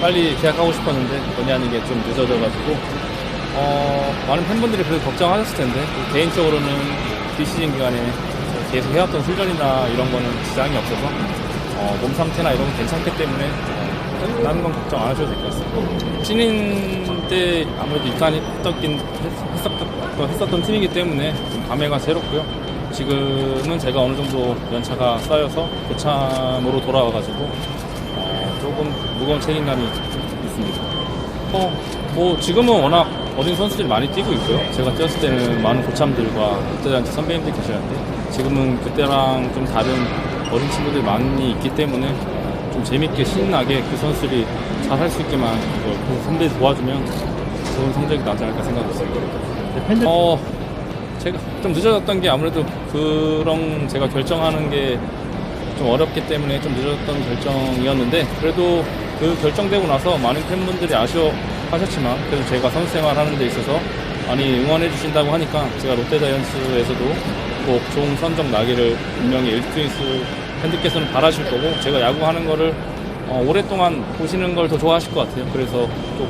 빨리 계약하고 싶었는데 본의 아니게 좀 늦어져가지고 어, 많은 팬분들이 그래도 걱정하셨을 텐데 개인적으로는 비시즌 기간에 계속 해왔던 훈련이나 이런 거는 지장이 없어서 어, 몸 상태나 이런 건 괜찮기 때문에 어, 다른 건 걱정 안 하셔도 될 것 같습니다. 신인 때 아무래도 입단했던 했었던, 했었던 팀이기 때문에 좀 감회가 새롭고요. 지금은 제가 어느 정도 연차가 쌓여서 고참으로 돌아와가지고 어, 조금 무거운 책임감이 있습니다. 어, 뭐 지금은 워낙 어린 선수들이 많이 뛰고 있고요. 제가 뛰었을 때는 많은 고참들과 그때한테 선배님들 계셨는데 지금은 그때랑 좀 다른 어린 친구들이 많이 있기 때문에 좀 재밌게 신나게 그 선수들이 잘 할 수 있게만 뭐, 그 선배 도와주면 좋은 성적이 나지 않을까 생각했습니다. 네, 팬들 어, 제가 좀 늦어졌던 게 아무래도 그런 제가 결정하는 게 좀 어렵기 때문에 좀 늦어졌던 결정이었는데 그래도 그 결정되고 나서 많은 팬분들이 아쉬워하셨지만 그래도 제가 선수 생활하는 데 있어서 많이 응원해 주신다고 하니까 제가 롯데자이언츠에서도 꼭 좋은 선정 나기를 분명히 일트윈스 팬들께서는 바라실 거고 제가 야구하는 거를 어, 오랫동안 보시는 걸 더 좋아하실 것 같아요. 그래서 또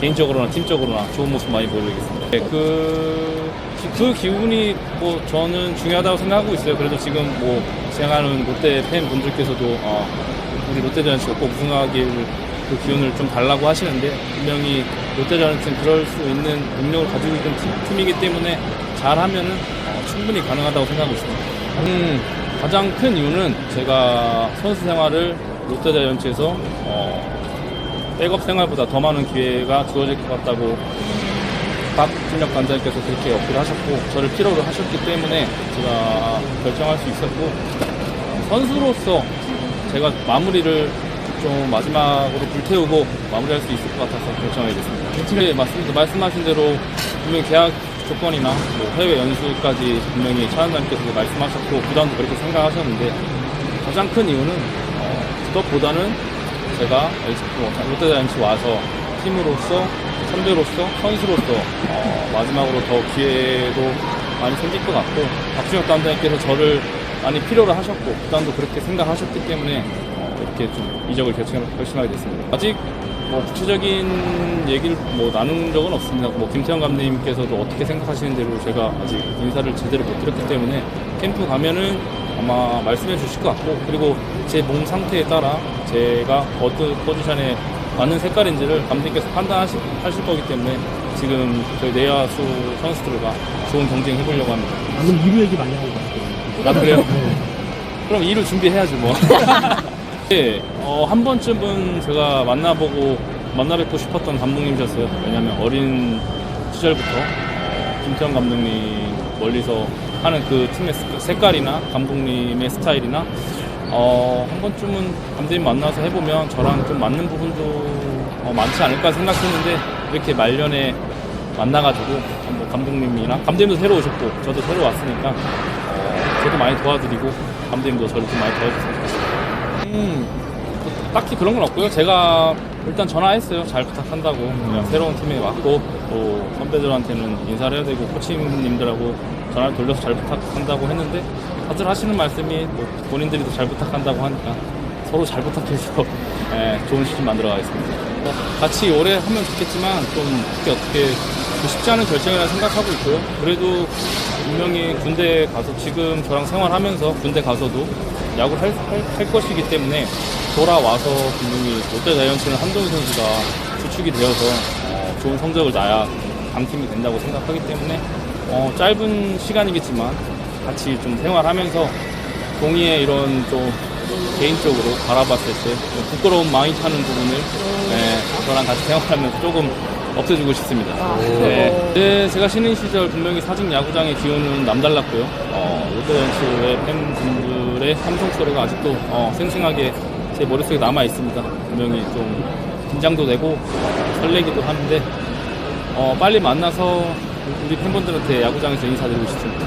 개인적으로나 팀적으로나 좋은 모습 많이 보여드리겠습니다. 네, 그, 그 기운이 뭐 저는 중요하다고 생각하고 있어요. 그래도 지금 뭐 생각하는 롯데 팬분들께서도 어, 우리 롯데자이언츠가 꼭 우승하길 그 기운을 좀 달라고 하시는데 분명히 롯데자이언츠는 그럴 수 있는 능력을 가지고 있는 팀, 이기 때문에 잘하면은 어, 충분히 가능하다고 생각하고 있습니다. 음, 가장 큰 이유는 제가 선수 생활을 롯데자이언츠에서 어, 백업 생활보다 더 많은 기회가 주어질 것 같다고 박 팀력 관장님께서 그렇게 어필을 하셨고 저를 필요로 하셨기 때문에 제가 결정할 수 있었고 어, 선수로서 제가 마무리를 좀 마지막으로 불태우고 마무리할 수 있을 것 같아서 결정하게 됐습니다. 네, 맞습니다. 말씀하신 대로 분명히 계약 조건이나 뭐 해외 연수까지 분명히 차원장님께서 말씀하셨고 구단도 그렇게 생각하셨는데 가장 큰 이유는 어, 그것보다는 제가 뭐 롯데자이언츠 와서 팀으로서 선배로서 선수로서 어, 마지막으로 더 기회도 많이 생길 것 같고 박준혁 단장님께서 저를 많이 필요로 하셨고 구단도 그렇게 생각하셨기 때문에 어, 이렇게 좀 이적을 결심하게 됐습니다. 아직 뭐 구체적인 얘기를 뭐 나눈 적은 없습니다. 뭐 김태형 감독님께서도 어떻게 생각하시는 대로 제가 아직 인사를 제대로 못 드렸기 때문에 캠프 가면은 아마 말씀해 주실 것 같고 그리고 제 몸 상태에 따라 제가 어떤 포지션에 맞는 색깔인지를 감독님께서 판단하실 하실 거기 때문에 지금 저희 내야수 선수들과 좋은 경쟁 해보려고 합니다. 방금 이루 얘기 많이 하고 있어요. 나도 그래요? 그럼 일을 준비해야지 뭐. 네, 어, 한 번쯤은 제가 만나보고 만나뵙고 싶었던 감독님이셨어요. 왜냐하면 어린 시절부터 어, 김태형 감독님 멀리서 하는 그 팀의 스- 색깔이나 감독님의 스타일이나 어, 한 번쯤은 감독님 만나서 해보면 저랑 좀 맞는 부분도 어, 많지 않을까 생각했는데 이렇게 말년에 만나가지고 뭐 감독님이나 감독님도 새로 오셨고 저도 새로 왔으니까 어, 저도 많이 도와드리고 감독님도 저를 좀 많이 도와주셨으면 좋겠습니다. 음, 딱히 그런 건 없고요. 제가 일단 전화했어요. 잘 부탁한다고. 그냥 새로운 팀에 왔고 또 선배들한테는 인사를 해야 되고 코치님들하고 전화를 돌려서 잘 부탁한다고 했는데 다들 하시는 말씀이 뭐 본인들이 더 잘 부탁한다고 하니까 서로 잘 부탁해서 예, 좋은 시즌 만들어 가겠습니다. 뭐 같이 오래 하면 좋겠지만 좀 어떻게 어떻게 쉽지 않은 결정이라 생각하고 있고요. 그래도 분명히 군대 가서 지금 저랑 생활하면서 군대 가서도 야구를 할, 할, 할 것이기 때문에 돌아와서 분명히 롯데 자이언츠는 한동희 선수가 주축이 되어서 어, 좋은 성적을 놔야 강팀이 된다고 생각하기 때문에 어, 짧은 시간이겠지만 같이 좀 생활하면서 동의의 이런 좀 개인적으로 바라봤을 때좀 부끄러운 마음이 타는 부분을 네, 저랑 같이 생활하면서 조금 없애주고 싶습니다. 네. 네, 제가 신인 시절 분명히 사직 야구장의 기운은 남달랐고요. 어, 롯데자이언츠의 팬분들의 삼성 소리가 아직도 어, 생생하게 제 머릿속에 남아 있습니다. 분명히 좀 긴장도 되고 어, 설레기도 하는데 어, 빨리 만나서 우리 팬분들한테 야구장에서 인사드리고 싶습니다.